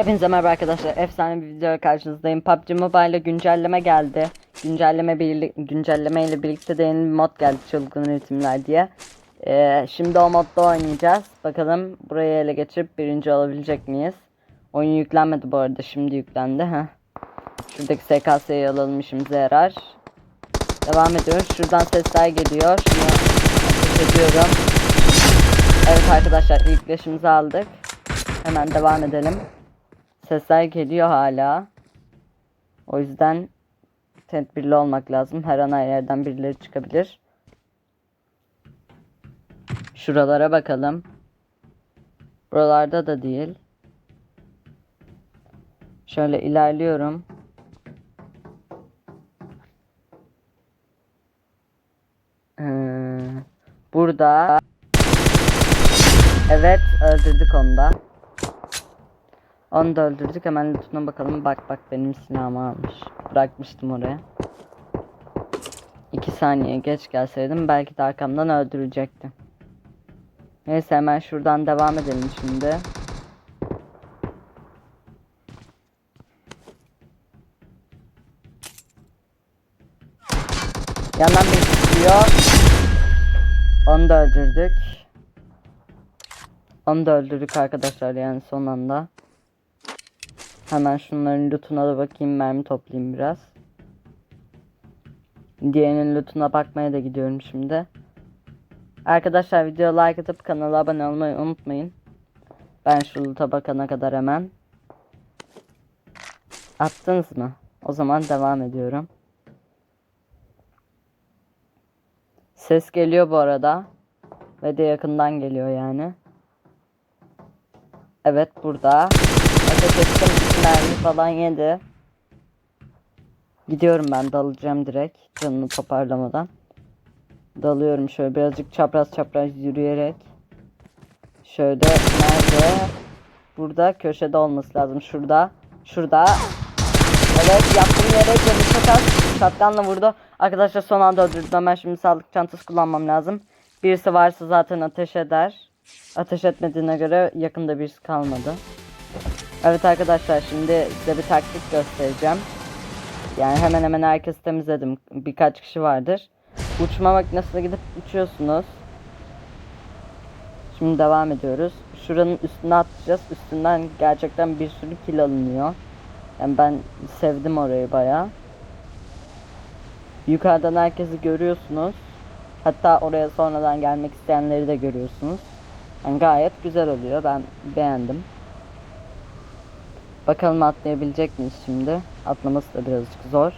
Hepinize merhaba arkadaşlar. Efsane bir video karşınızdayım. PUBG Mobile'e güncelleme geldi. Güncelleme birli güncelleme ile birlikte de yeni bir mod geldi çılgın ritimler diye. Ee, şimdi o modda oynayacağız. Bakalım burayı ele geçirip birinci olabilecek miyiz? Oyun yüklenmedi bu arada. Şimdi yüklendi. Heh. Şuradaki SKS'yi alalım işimize yarar. Devam ediyoruz. Şuradan sesler geliyor. Şunu ateş ediyorum. Evet arkadaşlar ilk leşimizi aldık. Hemen devam edelim. Sesler geliyor hala. O yüzden tedbirli olmak lazım. Her an her yerden birileri çıkabilir. Şuralara bakalım. Buralarda da değil. Şöyle ilerliyorum. Ee, burada. Evet öldürdük onu da. Onu da öldürdük. Hemen lootuna bakalım. Bak bak benim silahımı almış. Bırakmıştım oraya. 2 saniye geç gelseydim belki de arkamdan öldürecekti. Neyse hemen şuradan devam edelim şimdi. Yandan bir çıkıyor. Onu da öldürdük. Onu da öldürdük arkadaşlar yani son anda. Hemen şunların lootuna da bakayım mermi toplayayım biraz. Diğerinin lootuna bakmaya da gidiyorum şimdi. Arkadaşlar video like atıp kanala abone olmayı unutmayın. Ben şu loot'a bakana kadar hemen. Attınız mı? O zaman devam ediyorum. Ses geliyor bu arada. Ve de yakından geliyor yani. Evet burada. Ettim iki mermi falan yedi. Gidiyorum ben dalacağım direkt canını toparlamadan. Dalıyorum şöyle birazcık çapraz çapraz yürüyerek. Şöyle nerede? Burada köşede olması lazım. Şurada. Şurada. Evet yaptığım yere canı çok az. Şatkanla vurdu. Arkadaşlar son anda öldürdüm. Hemen şimdi sağlık çantası kullanmam lazım. Birisi varsa zaten ateş eder. Ateş etmediğine göre yakında birisi kalmadı. Evet arkadaşlar şimdi size bir taktik göstereceğim. Yani hemen hemen herkes temizledim. Birkaç kişi vardır. Uçma makinesine gidip uçuyorsunuz. Şimdi devam ediyoruz. Şuranın üstüne atlayacağız. Üstünden gerçekten bir sürü kill alınıyor. Yani ben sevdim orayı baya. Yukarıdan herkesi görüyorsunuz. Hatta oraya sonradan gelmek isteyenleri de görüyorsunuz. Yani gayet güzel oluyor. Ben beğendim. Bakalım atlayabilecek miyiz şimdi? Atlaması da birazcık zor.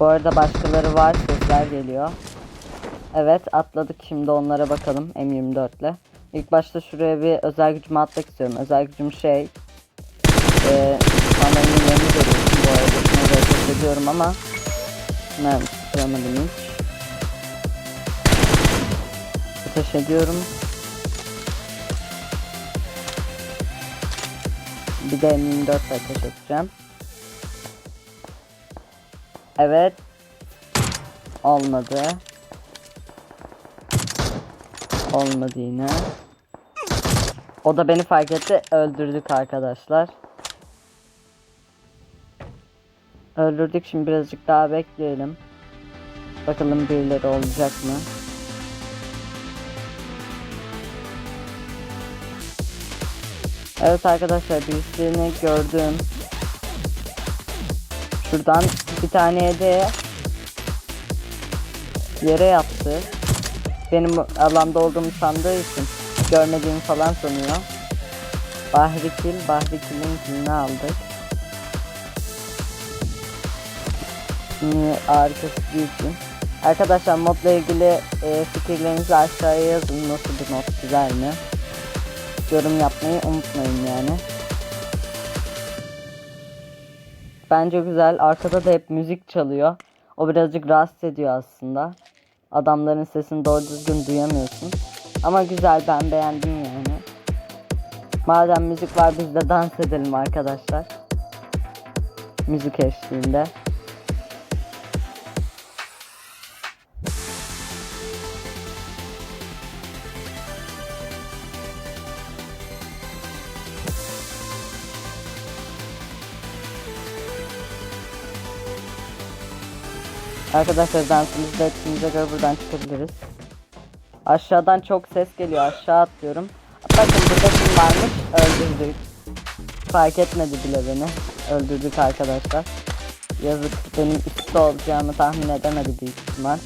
Bu arada başkaları var. Sesler geliyor. Evet atladık şimdi onlara bakalım M24 ile. İlk başta şuraya bir özel gücümü atmak istiyorum. Özel gücüm şey. Eee Sanırım yerini görüyorsun bu arada. Da ateş ediyorum ama. Ben tutamadım hiç. Ateş ediyorum. Bir de M24 ateş edeceğim. Evet. Olmadı. Olmadı yine. O da beni fark etti. Öldürdük arkadaşlar. Öldürdük şimdi birazcık daha bekleyelim. Bakalım birileri olacak mı? Evet arkadaşlar birisini gördüm. Şuradan bir tane de yere yattı. Benim alanda olduğumu sandığı için görmediğimi falan sanıyor. Bahri Kil, Bahri Kil'in kilini aldık. Şimdi harikası için. Arkadaşlar modla ilgili e, fikirlerinizi aşağıya yazın. Nasıl bir mod güzel mi? Yorum yapmayı unutmayın yani. Bence güzel. Arkada da hep müzik çalıyor. O birazcık rahatsız ediyor aslında. Adamların sesini doğru düzgün duyamıyorsun. Ama güzel ben beğendim yani. Madem müzik var biz de dans edelim arkadaşlar. Müzik eşliğinde. Arkadaşlar dansımızda ettiğimize göre buradan çıkabiliriz. Aşağıdan çok ses geliyor. Aşağı atlıyorum. Bakın burada kim varmış? Öldürdük. Fark etmedi bile beni. Öldürdük arkadaşlar. Yazık benim üstte olacağımı tahmin edemedi büyük ihtimal.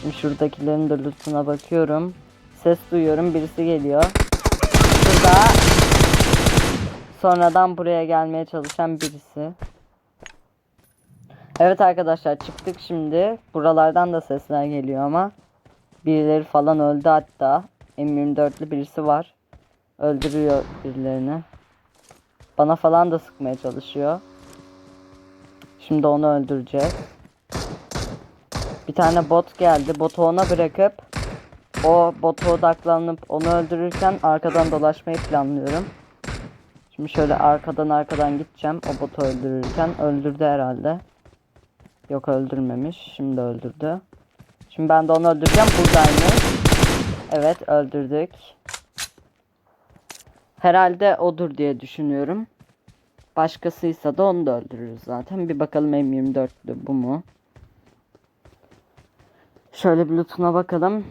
Şimdi şuradakilerin de lootuna bakıyorum. Ses duyuyorum. Birisi geliyor. Şurada sonradan buraya gelmeye çalışan birisi. Evet arkadaşlar çıktık şimdi. Buralardan da sesler geliyor ama birileri falan öldü hatta. M24'lü birisi var. Öldürüyor birilerini. Bana falan da sıkmaya çalışıyor. Şimdi onu öldürecek. Bir tane bot geldi. Botu ona bırakıp o bota odaklanıp onu öldürürken arkadan dolaşmayı planlıyorum. Şimdi şöyle arkadan arkadan gideceğim o botu öldürürken. Öldürdü herhalde. Yok öldürmemiş. Şimdi öldürdü. Şimdi ben de onu öldüreceğim. Buradaymış. Evet öldürdük. Herhalde odur diye düşünüyorum. Başkasıysa da onu da öldürürüz zaten. Bir bakalım M24'lü bu mu? Şöyle bir lootuna bakalım.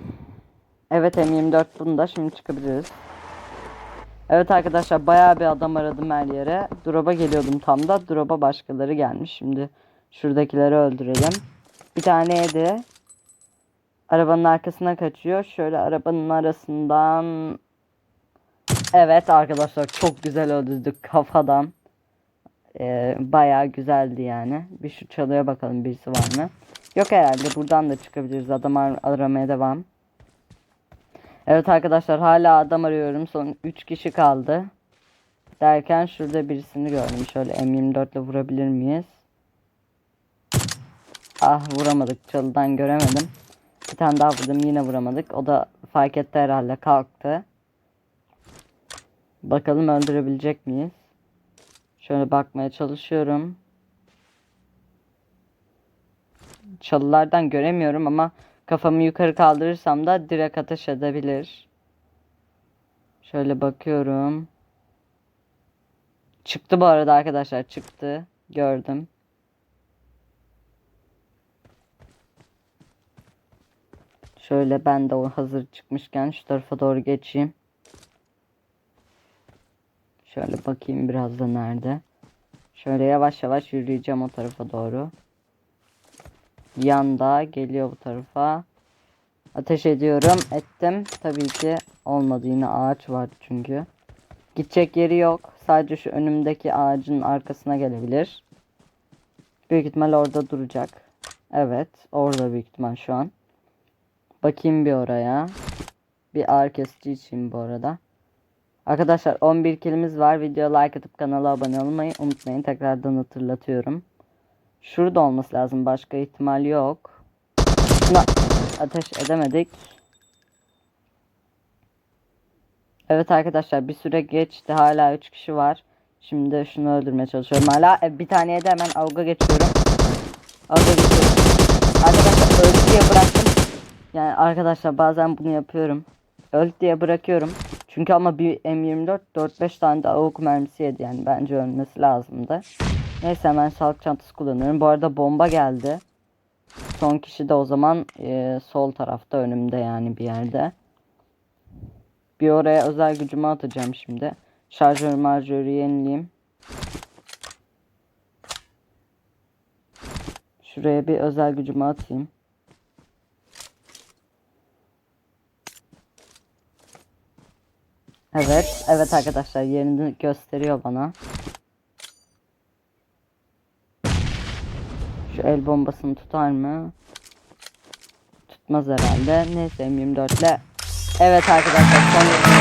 Evet M24 bunda. Şimdi çıkabiliriz. Evet arkadaşlar bayağı bir adam aradım her yere. Drop'a geliyordum tam da. Drop'a başkaları gelmiş. Şimdi şuradakileri öldürelim. Bir tane yedi. Arabanın arkasına kaçıyor. Şöyle arabanın arasından Evet arkadaşlar çok güzel öldürdük kafadan. Ee, bayağı güzeldi yani. Bir şu çalıya bakalım birisi var mı? Yok herhalde buradan da çıkabiliriz. Adam ar- aramaya devam. Evet arkadaşlar hala adam arıyorum. Son 3 kişi kaldı. Derken şurada birisini gördüm. Şöyle M24 ile vurabilir miyiz? Ah vuramadık. Çalıdan göremedim. Bir tane daha vurdum yine vuramadık. O da fark etti herhalde kalktı. Bakalım öldürebilecek miyiz? Şöyle bakmaya çalışıyorum. Çalılardan göremiyorum ama kafamı yukarı kaldırırsam da direkt ateş edebilir. Şöyle bakıyorum. Çıktı bu arada arkadaşlar çıktı. Gördüm. Şöyle ben de o hazır çıkmışken şu tarafa doğru geçeyim. Şöyle bakayım biraz da nerede. Şöyle yavaş yavaş yürüyeceğim o tarafa doğru. Yanda geliyor bu tarafa. Ateş ediyorum. Ettim. Tabii ki olmadı. Yine ağaç var çünkü. Gidecek yeri yok. Sadece şu önümdeki ağacın arkasına gelebilir. Büyük ihtimal orada duracak. Evet. Orada büyük ihtimal şu an. Bakayım bir oraya. Bir ağır kesici için bu arada. Arkadaşlar 11 kilimiz var. Videoya like atıp kanala abone olmayı unutmayın. Tekrardan hatırlatıyorum. Şurada olması lazım. Başka ihtimal yok. Şuna ateş edemedik. Evet arkadaşlar bir süre geçti. Hala 3 kişi var. Şimdi şunu öldürmeye çalışıyorum. Hala e, bir taneye de hemen avga geçiyorum. Avga geçiyorum. Arkadaşlar öldü diye bıraktım. Yani arkadaşlar bazen bunu yapıyorum. Öldü diye bırakıyorum. Çünkü ama bir M24 4-5 tane de avuk mermisi yedi yani bence ölmesi lazımdı. Neyse hemen sağlık çantası kullanıyorum. Bu arada bomba geldi. Son kişi de o zaman e, sol tarafta önümde yani bir yerde. Bir oraya özel gücümü atacağım şimdi. Şarjör marjörü yenileyim. Şuraya bir özel gücümü atayım. Evet, evet arkadaşlar yerini gösteriyor bana. Şu el bombasını tutar mı? Tutmaz herhalde. Neyse M24 ile. Evet arkadaşlar son oldu.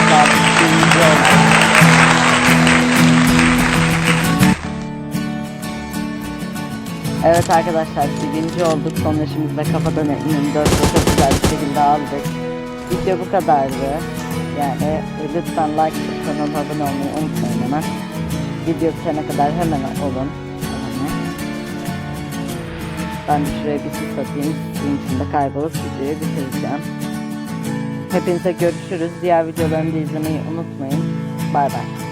Evet arkadaşlar birinci olduk. Son yaşımızda kafadan M24 çok güzel bir şekilde aldık. Video bu kadardı. Yani e, lütfen like kanala abone olmayı unutmayın hemen. Video bitene kadar hemen olun. Ben de şuraya bir sis atayım. Suyun içinde kaybolup videoyu bitireceğim. Hepinize görüşürüz. Diğer videolarımı da izlemeyi unutmayın. Bay bay.